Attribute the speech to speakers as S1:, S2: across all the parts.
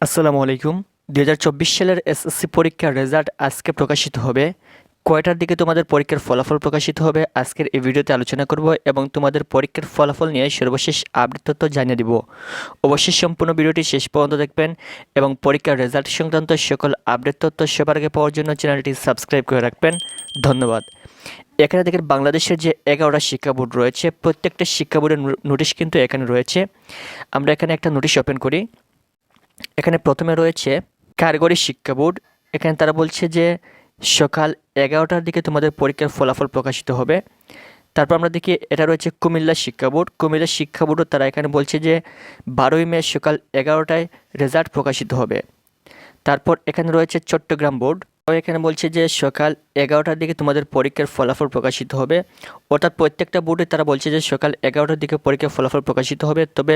S1: আসসালামু আলাইকুম। দু হাজার চব্বিশ সালের এসএসসি পরীক্ষার রেজাল্ট আজকে প্রকাশিত হবে। কয়টার দিকে তোমাদের পরীক্ষার ফলাফল প্রকাশিত হবে আজকের এই ভিডিওতে আলোচনা করব এবং তোমাদের পরীক্ষার ফলাফল নিয়ে সর্বশেষ আপডেট তথ্য জানিয়ে দিব। অবশ্যই সম্পূর্ণ ভিডিওটি শেষ পর্যন্ত দেখবেন এবং পরীক্ষার রেজাল্ট সংক্রান্ত সকল আপডেট তথ্য সবার আগে পাওয়ার জন্য চ্যানেলটি সাবস্ক্রাইব করে রাখবেন। ধন্যবাদ। এখানে দেখেন বাংলাদেশের যে এগারোটা শিক্ষা বোর্ড রয়েছে, প্রত্যেকটা শিক্ষা বোর্ডের নোটিশ কিন্তু এখানে রয়েছে। আমরা এখানে একটা নোটিশ ওপেন করি। এখানে প্রথমে রয়েছে কারিগরি শিক্ষা বোর্ড। এখানে তারা বলছে যে সকাল এগারোটার দিকে তোমাদের পরীক্ষার ফলাফল প্রকাশিত হবে। তারপর আমরা দেখি এটা রয়েছে কুমিল্লা শিক্ষা বোর্ড। কুমিল্লা শিক্ষা বোর্ডও তারা এখানে বলছে যে বারোই মে সকাল এগারোটায় রেজাল্ট প্রকাশিত হবে। তারপর এখানে রয়েছে চট্টগ্রাম বোর্ড। এখানে বলছে যে সকাল এগারোটার দিকে তোমাদের পরীক্ষার ফলাফল প্রকাশিত হবে। অর্থাৎ প্রত্যেকটা বোর্ডে তারা বলছে যে সকাল এগারোটার দিকে পরীক্ষার ফলাফল প্রকাশিত হবে। তবে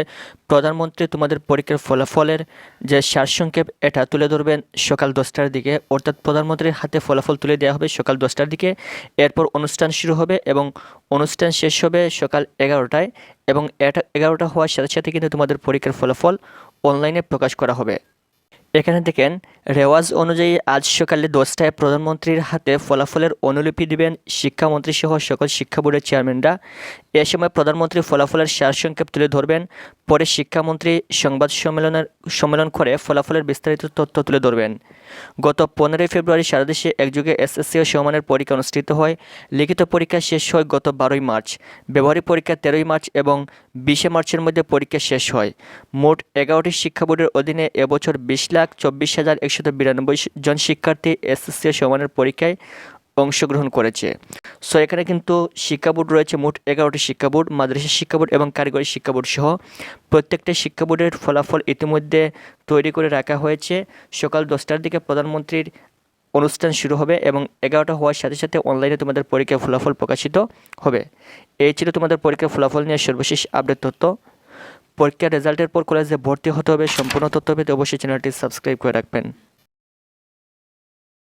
S1: প্রধানমন্ত্রী তোমাদের পরীক্ষার ফলাফলের যে সারসংক্ষেপ, এটা তুলে ধরবেন সকাল দশটার দিকে। অর্থাৎ প্রধানমন্ত্রীর হাতে ফলাফল তুলে দেওয়া হবে সকাল দশটার দিকে। এরপর অনুষ্ঠান শুরু হবে এবং অনুষ্ঠান শেষ হবে সকাল এগারোটায় এবং এটা এগারোটা হওয়ার সাথে সাথে কিন্তু তোমাদের পরীক্ষার ফলাফল অনলাইনে প্রকাশ করা হবে। এখানে দেখেন, রেওয়াজ অনুযায়ী আজ সকালে দশটায় প্রধানমন্ত্রীর হাতে ফলাফলের অনুলিপি দিবেন শিক্ষামন্ত্রী সহ সকল শিক্ষা বোর্ডের চেয়ারম্যানরা। এ সময় প্রধানমন্ত্রী ফলাফলের সারসংক্ষেপ তুলে ধরবেন, পরে শিক্ষামন্ত্রী সংবাদ সম্মেলনের, সম্মেলন করে ফলাফলের বিস্তারিত তথ্য তুলে ধরবেন। গত পনেরোই ফেব্রুয়ারি সারা দেশে একযুগে এসএসসি ও সমানের পরীক্ষা অনুষ্ঠিত হয়। লিখিত পরীক্ষা শেষ হয় গত বারোই মার্চ। ব্যবহারিক পরীক্ষা তেরোই মার্চ এবং বিশে মার্চের মধ্যে পরীক্ষা শেষ হয়। মোট এগারোটি শিক্ষা বোর্ডের অধীনে এবছর বিশ লাখ চব্বিশ হাজার একশত বিরানব্বই জন শিক্ষার্থী এসএসসি সমানের পরীক্ষায় অংশগ্রহণ করেছে। সো, এখানে কিন্তু শিক্ষা বোর্ড রয়েছে, মোট এগারোটি শিক্ষা বোর্ড, মাদ্রাসা শিক্ষা বোর্ড এবং কারিগরি শিক্ষা বোর্ড সহ প্রত্যেকটা শিক্ষা বোর্ডের ফলাফল ইতিমধ্যে তৈরি করে রাখা হয়েছে। সকাল দশটার দিকে প্রধানমন্ত্রীর অনুষ্ঠান শুরু হবে এবং এগারোটা হওয়ার সাথে সাথে অনলাইনে তোমাদের পরীক্ষার ফলাফল প্রকাশিত হবে। এই ছিল তোমাদের পরীক্ষার ফলাফল নিয়ে সর্বশেষ আপডেট তথ্য। পরীক্ষার রেজাল্টের পর কলেজে ভর্তি হতে হবে, সম্পূর্ণ তথ্য পেতে অবশ্যই চ্যানেলটি সাবস্ক্রাইব করে রাখবেন।